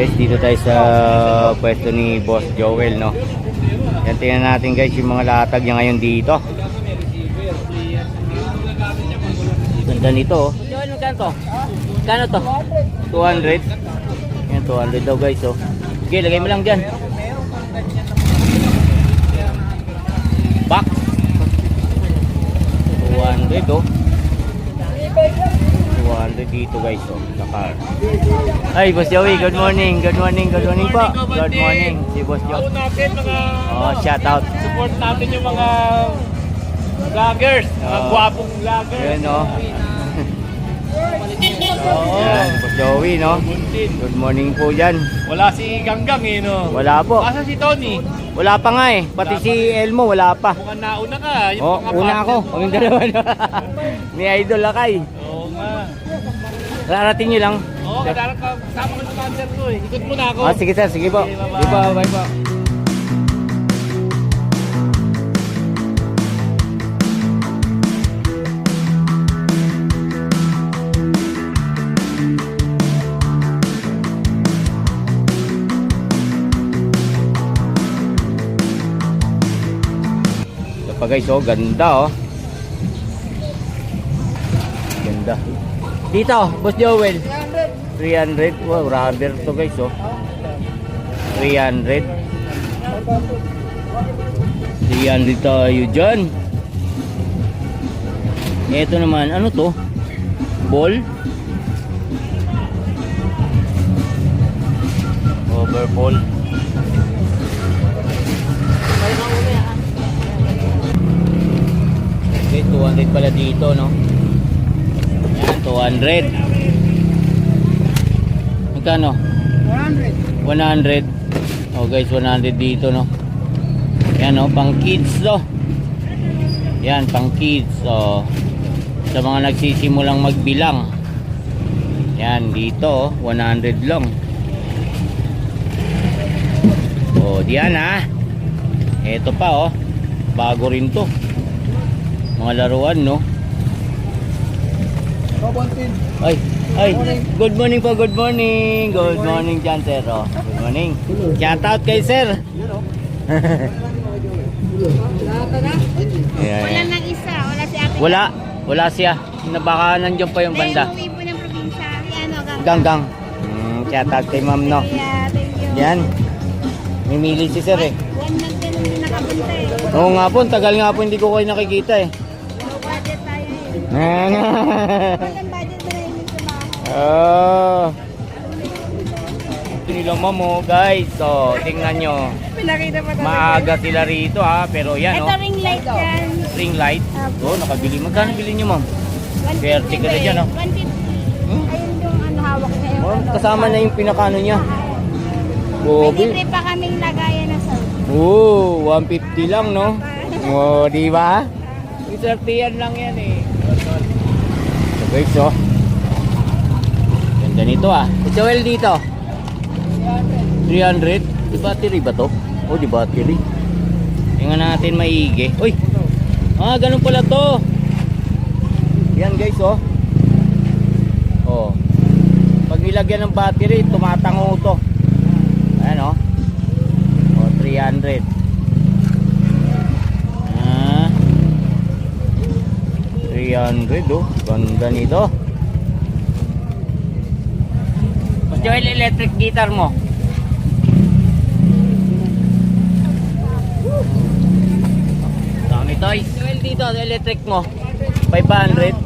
guys, dito tayo sa pwesto ni Boss Joel, no? Yan, tingnan natin guys yung mga latag niya ngayon dito. Ganda nito, oh. Joel, magkano to? Magkano to? 200. Yan, 200 daw guys, oh. Sige, lagay mo lang dyan. Box. 200, oh. 200 dito guys, oh. Sa car. Ay, Boss Joey, good morning. Good morning, good morning po. Good morning, si Boss Ako Joey. natin mga Oh, shout out. support natin yung mga vloggers, mga Oo. gwapong vloggers. Yan, no? Oo. Yan, Boss Joey, no? Buntin. Good morning po dyan. Wala si Ganggang eh, no? Wala po. Asa si Tony? Wala pa nga eh. Pati si Elmo, wala pa. Mukhang nauna ka. Yung Oh, mga una ako. partner mo. Kaming dalawa na. Ni Idol Lakay. Oo nga. Rarating nyo lang. Oo, kadalang ka. Kasama ko sa cancer ko eh. Ikot mo na ako. Ah, sige sir, sige po. Okay, bye-bye. Sige po, bye po. Ito pa guys, oh, ganda oh. Ganda. Dito, Boss Joel. 300. Wow, rubber to guys, oh. 300. 300 tayo dyan. Ito naman, ano to? Ball? Overball. Okay, 200 pala dito, no? Yan, 200. Magkano? 100. 100. Oh guys, 100 dito, no? Yan, no? Pang kids, no? Yan, pang kids. Oh. Sa mga nagsisimulang magbilang. Yan, dito, oh, 100 lang. Oh, diyan, ha? Ito pa, oh. Bago rin to. Mga laruan, no? Ay, ay, good morning po, good morning. Good morning sir. Oh. Good morning. Shout out kay sir. Wala nang isa, wala si ate. Wala, wala siya. Na baka nandiyan pa yung Dahil banda. umuwi po ng probinsya. Ano, gang. Ganggang. Mm, shout out kay ma'am, no? Yeah, thank you. Yan. Mimili si sir eh. One month ka nang nakabunta eh. Oo nga po, tagal nga po hindi ko kayo nakikita eh. Oh. Ito nila ma'am oh, guys. So, tingnan nyo. Pinakita pa. Maaga sila rito ha, pero yan Ito oh. ring light yan. Ring light. Oh, nakabili. Magkano bili nyo ma'am? 150 Swerte ka na dyan, oh. 150. Hmm? Ayun yung ano hawak niya yung Oh, ano. kasama na yung pinakano niya. May Gobi. libre pa kaming lagayan na sa Oo, 150 lang no? Oh, di ba? Isartiyan lang yan eh. Guys, oh. Ganda nito ah. Joel dito. 300. Di battery ba to? Oh, di battery. Tingnan natin maigi. Uy! Ah, ganun pala to. Yan guys, oh. Oh. Pag nilagyan ng battery, tumatango to. Ayan, oh. O, 300. Ah. 300, oh. Ganda nito. Mas Joel, electric guitar mo. Dami toys. Joel, dito, electric mo. 500.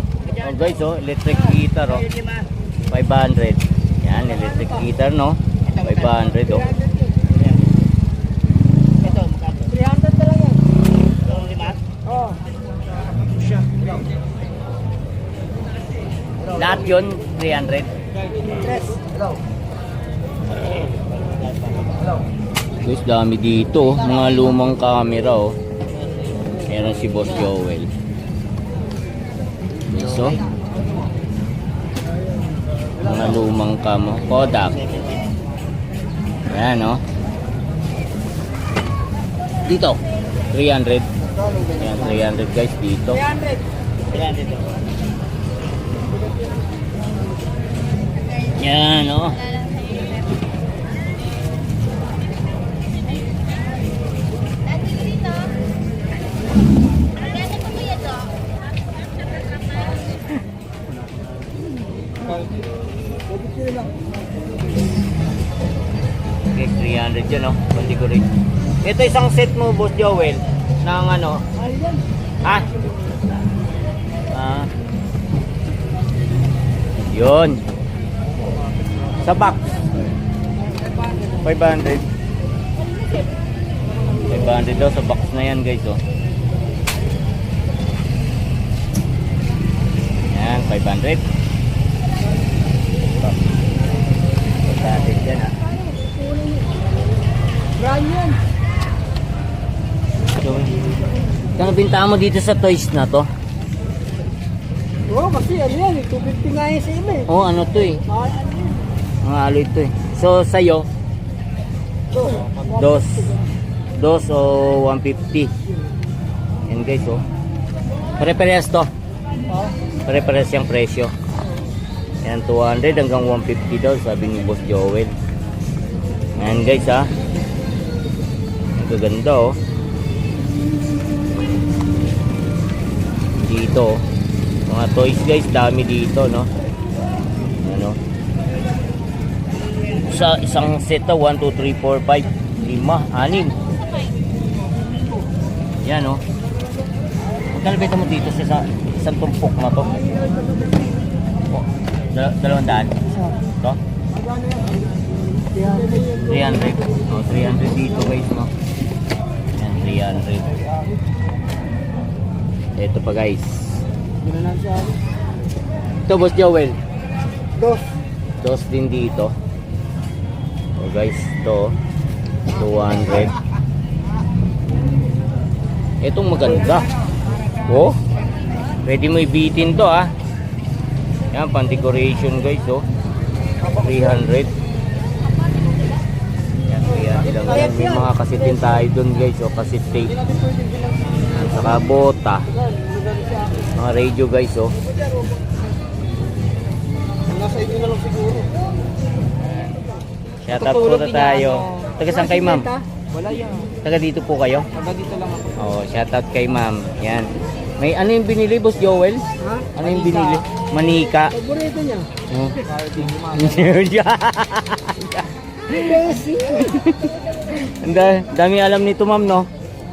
Oh, guys, oh, electric guitar, oh. 500. Yan, electric guitar, no? 500, oh. Yun, 300. Guys, dami dito. oh. Mga lumang camera, oh. Meron si Boss Joel. So, mga lumang cam. Kodak. Ayan, oh. Dito, 300. Ayan, 300 guys dito. 300. Yan, oh. Okay, 300 dyan, oh. Pandi ko rin. Ito isang set mo, Boss Joel, ng ano. Ha? Yun. Sa box. 500. 500 daw sa box na yan, guys, oh. Yan, 500. Oh. 500 yan, ah. Brand yan. So, kano binta mo dito sa toys na to? Oo, kasi ano yan, 250 nga yan sa iba eh. Oh, ano to eh? Ah, ano yan? Mga aloy to eh. So, sa'yo, So, dos. Dos o 150. Yan guys, oh. Pare-parehas to. ah, Pare-parehas yung presyo. Yan, 200 hanggang 150 daw, sabi ni Boss Joel. Yan guys, ha. Ang gaganda, oh. Dito, oh. Mga toys guys, dami dito, no? Ano? Sa isang set to, 1, 2, 3, 4, 5, 5, 6. Yan. Magkano benta mo dito sa isa- isang tumpok na to? Oh, dal dalawang daan? To? 300. Oh, 300 dito guys, no? Yan, 300. Ito pa guys. Gano'n lang siya. Ito, Boss Joel. Dos. Dos din dito. Oh guys, ito. 200. Itong maganda. Oh. Pwede mo ibitin to ah. Yan, pang decoration guys oh. 300. Yan, 300 lang yan. May mga kasitin tayo dun guys oh. Kasit tape. Saka bota. Mga radio guys oh. Nasa ito na lang siguro. Shout out po na tayo. Taga saan kay ma'am? Wala yan. Taga dito po kayo? Taga dito lang ako. Oh, shout out kay ma'am. Yan. May ano yung binili, Boss Joel? Ha? Ano yung binili? Manika. Paborito niya. Oh. Ang da- dami alam nito, ma'am, no?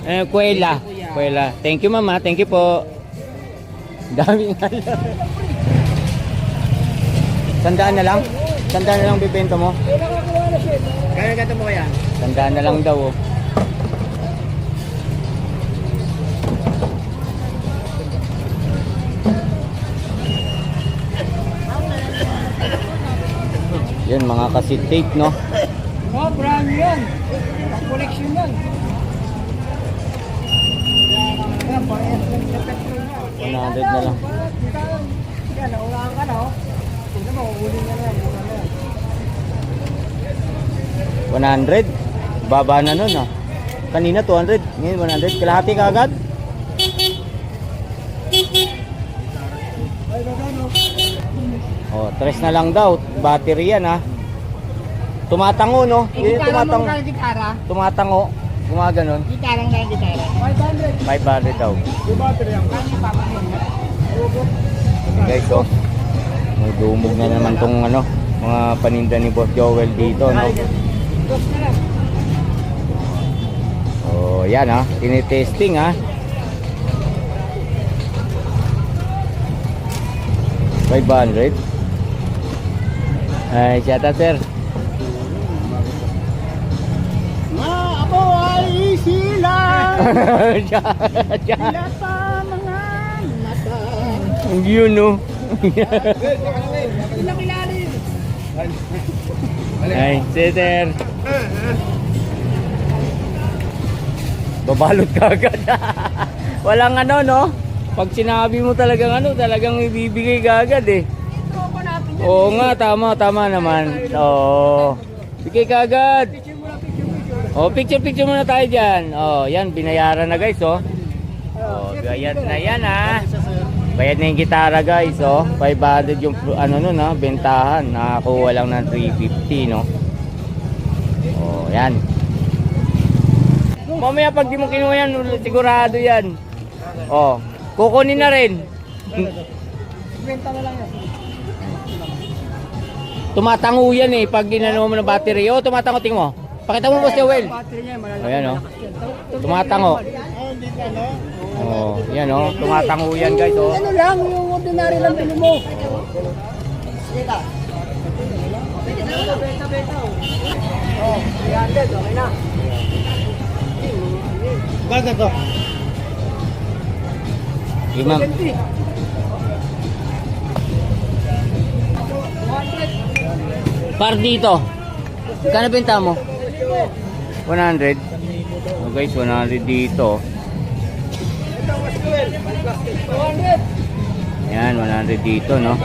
Eh, kuwela. Kuwela. Thank you, ma'am, ha? Thank you po. Dami alam. Sandaan na lang? Sandaan na lang bibenta mo? Kaya ganito mo kaya? Sandaan na lang daw, oh. Yan, mga cassette tape, no? Oh, brand yan. Collection yan. Yan, pa, yan, yan, yan, 100 na lang. Yan, naulangan ka na, oh. Huli na wala na. 100? Baba na nun, ah. Kanina 200, ngayon 100. Kalahati ka agad? Oh, tres na lang daw. Battery yan, ha? Tumatango, no? Eh, Yung gitara mo tumatango. ka gitara. Na gitara. 500. 500 daw. Yung battery ang kanya pa Guys, oh. May dumog na naman tong ano, mga paninda ni Boss Joel dito, no? Lang. Oh, yan ha. Tinitesting ha. Five hundred. Ay, shout out sir. sila pa mga mata. Yun no. Ilang ilalim. Ay, sir. Babalot ka agad. Walang ano no. Pag sinabi mo talagang ano, talagang ibibigay ka agad eh. Oo nga, tama, tama naman. Oo. Bigay ka agad. Picture mo lang, picture, picture. Oh, picture picture muna tayo diyan. Oh, yan binayaran na guys, oh. Oh, bayad na yan ah. Bayad na yung gitara guys, oh. 500 yung ano nun, ah, bentahan. Nakakuha lang ng 350, no. Oh, yan. Mamaya pag di mo kinuha yan, sigurado yan. Oh, kukunin na rin. Benta na lang yan. Tumatango yan eh pag ginano mo ng battery. Oh, tumatango tingin mo. Pakita mo boss Joel. Ayan oh. Tumatango. Oh, yan oh. Tumatango yan guys oh. Ano lang, yung ordinary lang pili mo. Ganda to. Imam. Par dito. Kano benta mo? 100. Oh guys, 100 dito. Yan, 100 dito, no?